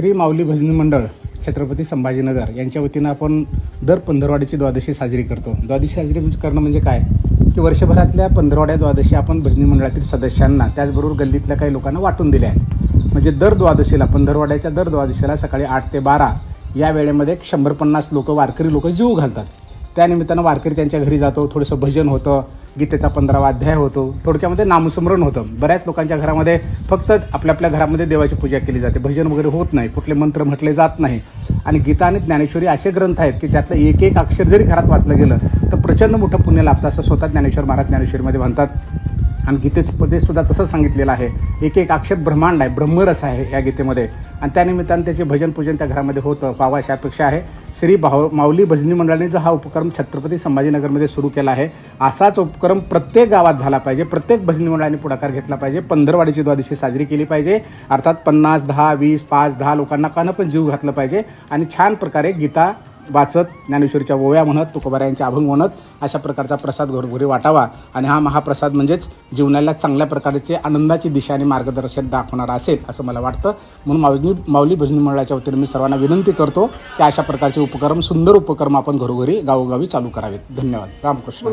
श्री माऊली भजनी मंडळ छत्रपती संभाजीनगर यांच्या वतीनं आपण दर पंधरवाड्याची द्वादशी साजरी करतो. द्वादशी साजरी म्हणजे करणं म्हणजे काय? की वर्षभरातल्या पंधरवाड्या द्वादशी आपण भजनी मंडळातील सदस्यांना त्याचबरोबर गल्लीतल्या काही लोकांना वाटून दिल्या आहेत. म्हणजे दर द्वादशीला पंधरवाड्याच्या दर द्वादशीला सकाळी आठ ते बारा या वेळेमध्ये एक शंभर पन्नास लोक वारकरी लोक जीव घालतात. त्यानिमित्तानं वारकरी त्यांच्या घरी जातो थोडंसं भजन होतं गीतेचा पंधरावा अध्याय होतो थोडक्यामध्ये नामस्मरण होतं. बऱ्याच लोकांच्या घरामध्ये फक्त आपल्या आपल्या घरामध्ये देवाची पूजा केली जाते. भजन वगैरे होत नाही कुठले मंत्र म्हटले जात नाही. आणि गीता आणि ज्ञानेश्वरी असे ग्रंथ आहेत की त्यातलं एक एक अक्षर जरी घरात वाचलं गेलं तर प्रचंड मोठं पुण्य लाभतं असं स्वतः ज्ञानेश्वर महाराज ज्ञानेश्वरीमध्ये म्हणतात. आणि गीतेचं पदे सुद्धा तसंच सांगितलेलं आहे. एक एक अक्षर ब्रह्मांड आहे ब्रह्मरस आहे या गीतेमध्ये. आणि त्यानिमित्तानं त्याचे भजन पूजन त्या घरामध्ये होतं पावा अशी अपेक्षा आहे. श्री भाव माऊली भजनी मंडळाने जो हा उपक्रम छत्रपती संभाजीनगरमध्ये सुरू केला आहे असाच उपक्रम प्रत्येक गावात झाला पाहिजे प्रत्येक भजनी मंडळाने पुढाकार घेतला पाहिजे पंधरवाडीची द्वादशी साजरी केली पाहिजे अर्थात पन्नास दहा वीस पाच दहा लोकांना कानं पण जीव घातलं पाहिजे आणि छान प्रकारे गीता वाचत ज्ञानेश्वरीच्या ओव्या म्हणत तुकोबाऱ्यांचे अभंग म्हणत अशा प्रकारचा प्रसाद घरोघरी वाटावा. आणि हा महाप्रसाद म्हणजेच जीवनाला चांगल्या प्रकारचे आनंदाची दिशा आणि मार्गदर्शन दाखवणारा असेल असं मला वाटतं. म्हणून माऊली माऊली भजनी मंडळाच्या वतीने मी सर्वांना विनंती करतो की अशा प्रकारचे उपक्रम सुंदर उपक्रम आपण घरोघरी गावोगावी चालू करावेत. धन्यवाद. रामकृष्ण.